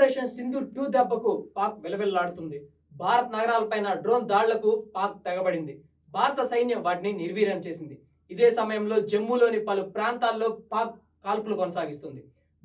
Operation Sindhu two దెబ్బకు పాక్ విలవిల్లాడుతుంది. భారత్ నగరాలపైన డ్రోన్ దాళ్ళకు పాక్ తెగబడింది. భారత సైన్యం వాటిని నిర్వీర్యం చేసింది. ఇదే సమయంలో జమ్మూలోని పలు ప్రాంతాల్లో పాక్ కాల్పులు కొనసాగిస్తుంది.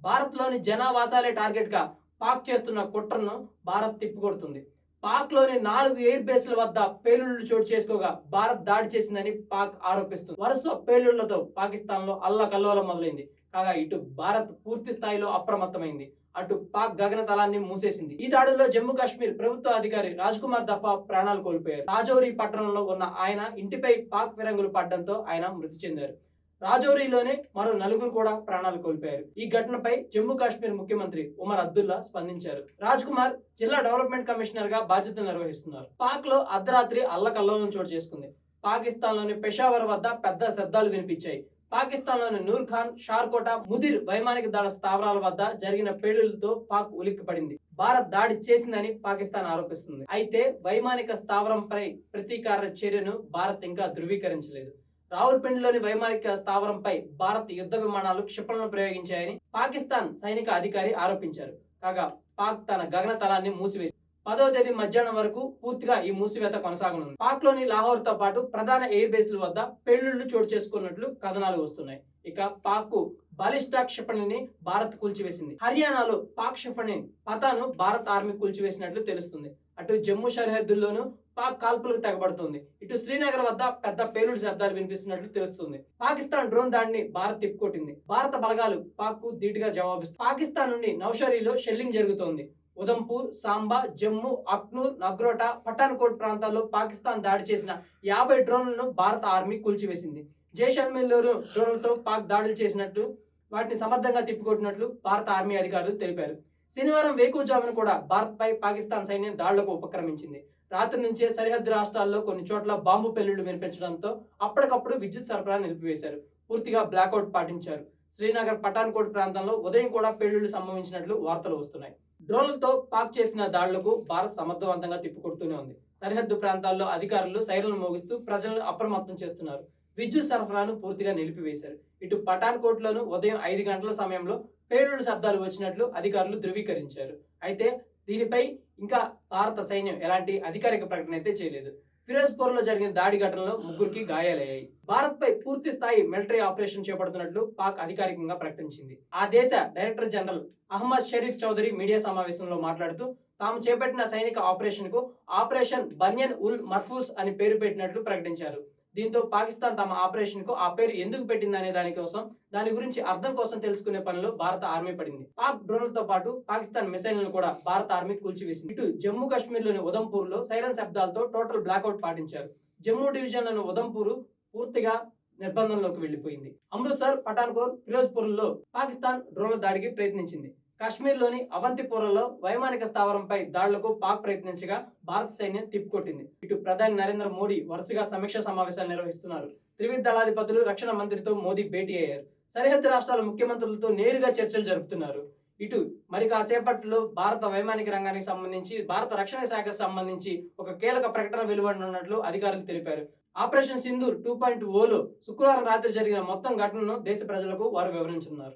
భారత్లోని జనావాసాలే టార్గెట్గా పాక్ చేస్తున్న కుట్రను భారత్ తిప్పికొడుతుంది. పాక్లోని నాలుగు ఎయిర్ బేస్ల వద్ద పేలుళ్ళు చోటు చేసుకోగా భారత్ దాడి చేసిందని పాక్ ఆరోపిస్తుంది. వరుస పేలుళ్ళతో పాకిస్తాన్లో అల్లకల్లోలం మొదలైంది. కాగా ఇటు భారత్ పూర్తి స్థాయిలో అప్రమత్తమైంది. అటు పాక్ గగనతలాన్ని మూసేసింది. ఈ దాడుల్లో జమ్మూ కాశ్మీర్ ప్రభుత్వ అధికారి రాజ్ కుమార్ దఫా ప్రాణాలు కోల్పోయారు. రాజౌరి పట్టణంలో ఉన్న ఆయన ఇంటిపై పాక్ విరంగులు పడడంతో ఆయన మృతి చెందారు. రాజౌరిలోనే మరో నలుగురు కూడా ప్రాణాలు కోల్పోయారు. ఈ ఘటనపై జమ్మూ కాశ్మీర్ ముఖ్యమంత్రి ఉమర్ అబ్దుల్లా స్పందించారు. రాజ్ కుమార్ జిల్లా డెవలప్మెంట్ కమిషనర్గా బాధ్యతలు నిర్వహిస్తున్నారు. పాక్లో అర్ధరాత్రి అల్లకల్లోలం చోటు చేసుకుంది. పాకిస్తాన్లోని పెషావర్ వద్ద పెద్ద శబ్దాలు వినిపించాయి. పాకిస్తాన్లోని నూర్ ఖాన్ షార్కోట ముదిర్ వైమానిక దళ స్థావరాల వద్ద జరిగిన పేలుళ్ళతో పాక్ ఉలిక్కిపడింది. భారత్ దాడి చేసిందని పాకిస్తాన్ ఆరోపిస్తుంది. అయితే వైమానిక స్థావరంపై ప్రతీకార చర్యను భారత్ ఇంకా ధృవీకరించలేదు. రావుల్పిండిలోని వైమానిక స్థావరంపై భారత్ యుద్ధ విమానాలు క్షిపణులను ప్రయోగించాయని పాకిస్తాన్ సైనిక అధికారి ఆరోపించారు. కాగా పాక్ తన గగనతలాన్ని మూసివేసింది. పదో తేదీ మధ్యాహ్నం వరకు పూర్తిగా ఈ మూసివేత కొనసాగనుంది. పాక్లోని లాహోర్తో పాటు ప్రధాన ఎయిర్ బేస్ల వద్ద పెళ్ళిళ్ళు చోటు చేసుకున్నట్లు కథనాలు వస్తున్నాయి. ఇక పాక్ బలిష్ట క్షిపణిని భారత్ కూల్చివేసింది. హర్యానాలో పాక్ క్షిపణి పతాను భారత్ ఆర్మీ కూల్చివేసినట్లు తెలుస్తుంది. అటు జమ్మూ సరిహద్దుల్లోనూ పాక్ కాల్పులకు తెగబడుతుంది. ఇటు శ్రీనగర్ వద్ద పెద్ద పేలుడు శబ్దాలు వినిపిస్తున్నట్లు తెలుస్తుంది. పాకిస్తాన్ డ్రోన్ దాడిని భారత్ తిప్పుకొట్టింది. భారత బలగాలు పాక్కు ధీటుగా జవాబిస్తుంది. పాకిస్తాన్ నుండి నౌషరీలో షెల్లింగ్ జరుగుతోంది. ఉదంపూర్ సాంబా జమ్మూ అక్నూర్ నగ్రోటా పఠాన్కోట్ ప్రాంతాల్లో పాకిస్తాన్ దాడి చేసిన యాభై డ్రోన్లను భారత ఆర్మీ కూల్చివేసింది. జైషల్మేర్లోను డ్రోన్లతో పాక్ దాడులు చేసినట్టు వాటిని సమర్థంగా తిప్పికొట్టినట్లు భారత ఆర్మీ అధికారులు తెలిపారు. శనివారం వేకువజామున కూడా భారత్పై పాకిస్తాన్ సైన్యం దాడులకు ఉపక్రమించింది. రాత్రి నుంచే సరిహద్దు రాష్ట్రాల్లో కొన్ని చోట్ల బాంబు పెళ్ళిళ్ళు వినిపించడంతో అప్పటికప్పుడు విద్యుత్ సరఫరా నిలిపివేశారు. పూర్తిగా బ్లాక్అవుట్ పాటించారు. శ్రీనగర్ పఠాన్కోట్ ప్రాంతంలో ఉదయం కూడా పెళ్ళిళ్ళు సంభవించినట్లు వార్తలు వస్తున్నాయి. డ్రోన్లతో పాక్ చేసిన దాడులకు భారత్ సమర్థవంతంగా తిప్పికొడుతూనే ఉంది. సరిహద్దు ప్రాంతాల్లో అధికారులు సైరన్లు మోగిస్తూ ప్రజలను అప్రమత్తం చేస్తున్నారు. విద్యుత్ సరఫరాను పూర్తిగా నిలిపివేశారు. ఇటు పఠాన్కోట్లోను ఉదయం ఐదు గంటల సమయంలో పేలుడు శబ్దాలు వచ్చినట్లు అధికారులు ధృవీకరించారు. అయితే దీనిపై ఇంకా భారత సైన్యం ఎలాంటి అధికారిక ప్రకటన అయితే చేయలేదు. ఫిరోజ్పూర్లో జరిగిన దాడి ఘటనలో ముగ్గురికి గాయాలయ్యాయి. భారత్ పై పూర్తి స్థాయి మిలిటరీ ఆపరేషన్ చేపడుతున్నట్లు పాక్ అధికారికంగా ప్రకటించింది. ఆ దేశ director general Ahmed Sharif Chaudhry media సమావేశంలో మాట్లాడుతూ తాము చేపట్టిన సైనిక ఆపరేషన్కు ఆపరేషన్ బన్యన్ ఉల్ మర్ఫూస్ అని పేరు పెట్టినట్లు ప్రకటించారు. దీంతో పాకిస్తాన్ తమ ఆపరేషన్కు ఆ పేరు ఎందుకు పెట్టిందనే దాని కోసం దాని గురించి అర్థం కోసం తెలుసుకునే పనిలో భారత ఆర్మీ పడింది. పాక్ డ్రోన్లతో పాటు పాకిస్తాన్ మిసైల్లను కూడా భారత ఆర్మీ కూల్చివేసింది. ఇటు జమ్మూ కాశ్మీర్లోని ఉదంపూర్లో సైరన్ శబ్దాలతో టోటల్ బ్లాక్అవుట్ పాటించారు. జమ్మూ డివిజన్లోని ఉదంపూర్ పూర్తిగా నిర్బంధంలోకి వెళ్ళిపోయింది అమృత్సర్ పఠాన్కోర్ ఫిరోజ్పూర్లో పాకిస్తాన్ డ్రోన్ల దాడికి ప్రయత్నించింది. కాశ్మీర్లోని అవంతిపురంలో వైమానిక స్థావరంపై దాడులకు పాక్ ప్రయత్నించగా భారత సైన్యం తిప్పికొట్టింది. ఇటు ప్రధాని నరేంద్ర మోడీ వరుసగా సమీక్ష సమావేశాలు నిర్వహిస్తున్నారు. త్రివిధ దళాధిపతులు రక్షణ మంత్రితో మోదీ భేటీ అయ్యారు. సరిహద్దు రాష్ట్రాల ముఖ్యమంత్రులతో నేరుగా చర్చలు జరుపుతున్నారు. ఇటు మరి కాసేపట్లో భారత వైమానిక రంగానికి సంబంధించి భారత రక్షణ శాఖకు సంబంధించి ఒక కీలక ప్రకటన వెలువడనున్నట్లు అధికారులు తెలిపారు. ఆపరేషన్ సింధూర్ టూ పాయింట్ ఓలో శుక్రవారం రాత్రి జరిగిన మొత్తం ఘటనను దేశ ప్రజలకు వారు వివరించున్నారు